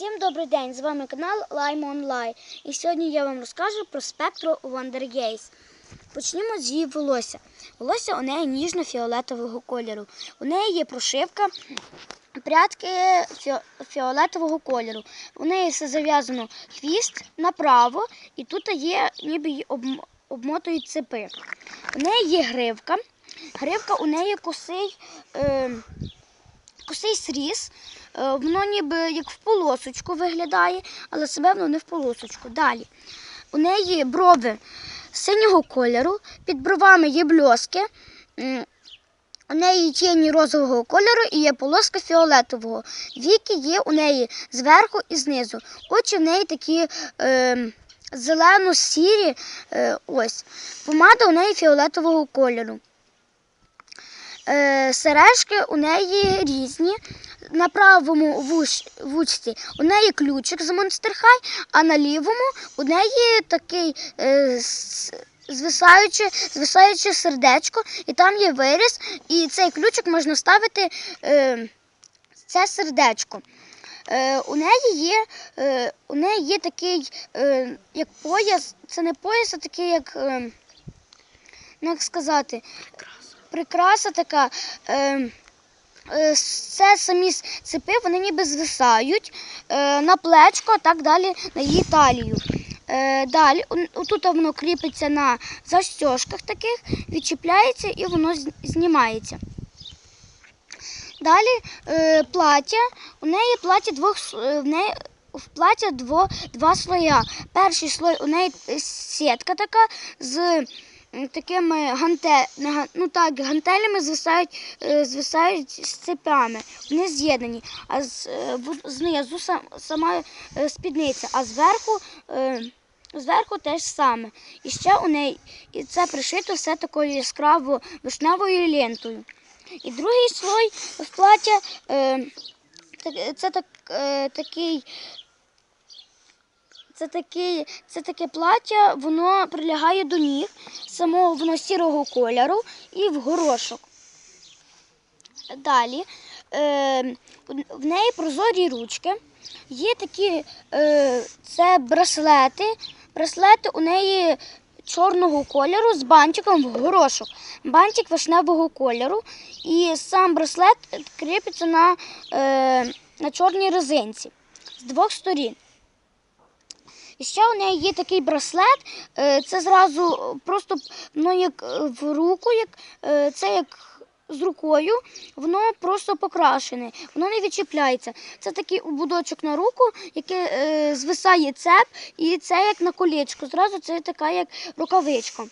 Всім добрий день! З вами канал Lime Online. І сьогодні я вам розкажу про спектру Wonder Gaze. Почнімо з її волосся. Волосся у неї ніжно-фіолетового кольору. У неї є прошивка прядки фіолетового кольору. У неї все зав'язано хвіст направо, і тут є ніби обмотують цепи. У неї є гривка. Гривка у неї косий. Е, косий сріз, воно ніби як в полосочку виглядає, але себе воно не в полосочку. Далі. У неї брови синього кольору, під бровами є бльоски, у неї тіні розового кольору і є полоска фіолетового. Віки є у неї зверху і знизу. Очі в неї такі е, зелено-сірі. Е, ось. Помада у неї фіолетового кольору. Е, сережки у неї різні. На правому вуш, вучці у неї ключик з Monster High, а на лівому у неї такий е, звисаюче, звисаюче сердечко, і там є виріз, і цей ключик можна ставити е, це сердечко. Е, у неї є, е, у неї є такий е, як пояс, це не пояс, а такий як, е, ну, як сказати, прикраса така. Е, е, це самі цепи, вони ніби звисають е, на плечко, так далі на її талію. Е, далі, тут воно кріпиться на застежках таких, відчіпляється і воно знімається. Далі е, плаття. У неї плаття двох в неї в плаття дво, два слоя. Перший слой у неї сітка така з такими ганте, ну так, гантелями звисають, е, звисають з цепями. Вони з'єднані, а з, е, знизу сам, сама е, спідниця, а зверху. Зверху теж саме. І ще у неї і це пришито все такою яскраво вишневою лентою. І другий слой в плаття це так, такий. Це, такий, це таке плаття, воно прилягає до ніг, самого воно сірого кольору і в горошок. Далі е, в неї прозорі ручки. Є такі е, це браслети. Браслети у неї чорного кольору з бантиком в горошок. Бантик вишневого кольору. І сам браслет кріпиться на, е, на чорній резинці з двох сторін. І ще у неї є такий браслет, е, це зразу просто ну, як е, в руку, як, е, це як з рукою, воно просто покрашене, воно не відчіпляється. Це такий ободочок на руку, який звисає цеп, і це як на колечко. Зразу це така як рукавичка.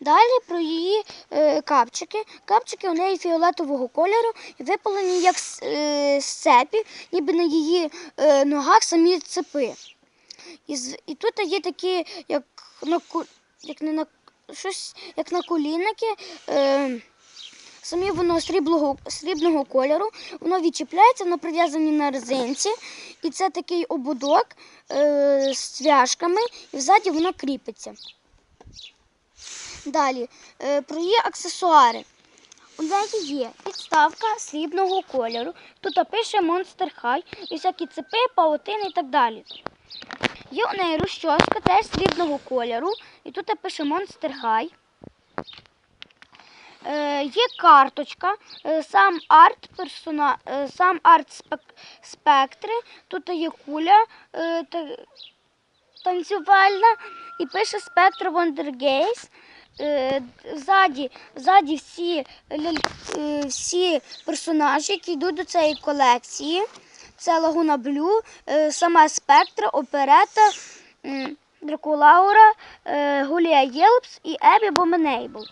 Далі про її е, капчики. Капчики у неї фіолетового кольору випалені як з, е, цепі, ніби на її е, ногах самі цепи. І, і тут є такі, як на як не на щось, як на колінники. Е, Самі воно сріблого, срібного кольору, воно відчіпляється, воно прив'язані на резинці. І це такий ободок е, з цвяшками, і взаді воно кріпиться. Далі, е, про її аксесуари. У неї є підставка срібного кольору. Тут пише Monster High і всякі цепи, паутини і так далі. Є у неї розчоска теж срібного кольору, і тут пише Monster High. Є карточка, е, сам арт персона, е, сам арт спек, спектри. Тут є куля е, танцювальна і пише Spectre Wonder Gaze. Ззаді, ззаді всі, всі персонажі, які йдуть до цієї колекції. Це Лагуна Блю, е, сама Спектра, Оперета, Дракулаура, е, Гулія Єлпс і Ебі Боменейбл.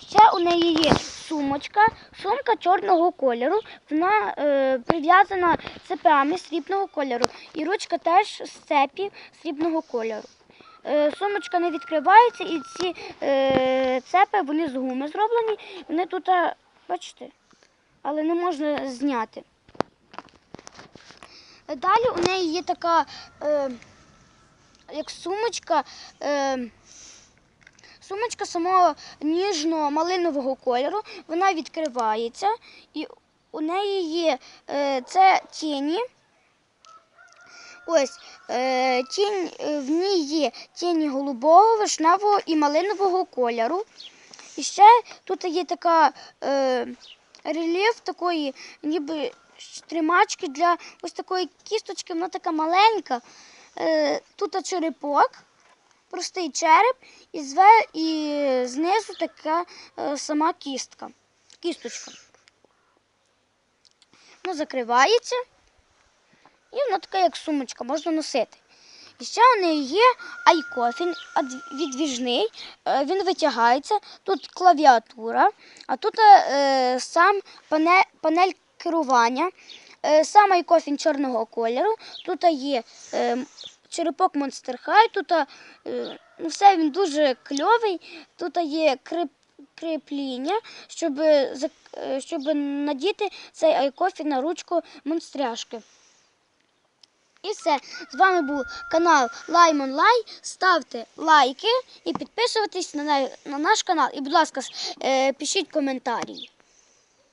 Ще у неї є сумочка, сумка чорного кольору. Вона е, прив'язана цепами срібного кольору. І ручка теж з цепі срібного кольору. Е, сумочка не відкривається, і ці е, цепи вони з гуми зроблені. Вони тут, бачите, але не можна зняти. Далі у неї є така е, як сумочка. Е, Сумочка самого ніжно-малинового кольору, вона відкривається і у неї є е, це тіні. Ось е, тінь, е, в ній є тіні голубого, вишневого і малинового кольору. І ще тут є така е, рельєф такої, ніби тримачки для ось такої кісточки, вона така маленька. Е, тут черепок, простий череп, і, знизу така е, сама кістка, кісточка. Воно закривається. І вона така, як сумочка, можна носити. І ще у неї є айкофін відвіжний, е, він витягається, тут клавіатура, а тут сам пане, панель керування, е, сам айкофін чорного кольору, тут є е, черепок Monster High, тут е, ну, все він дуже кльовий, тут є крип, кріпління, щоб, щоб надіти цей айкофін на ручку монстряшки. І все. З вами був канал Лаймон Лай. Ставте лайки і підписуйтесь на, на- на наш канал. І, будь ласка, пишіть коментарі.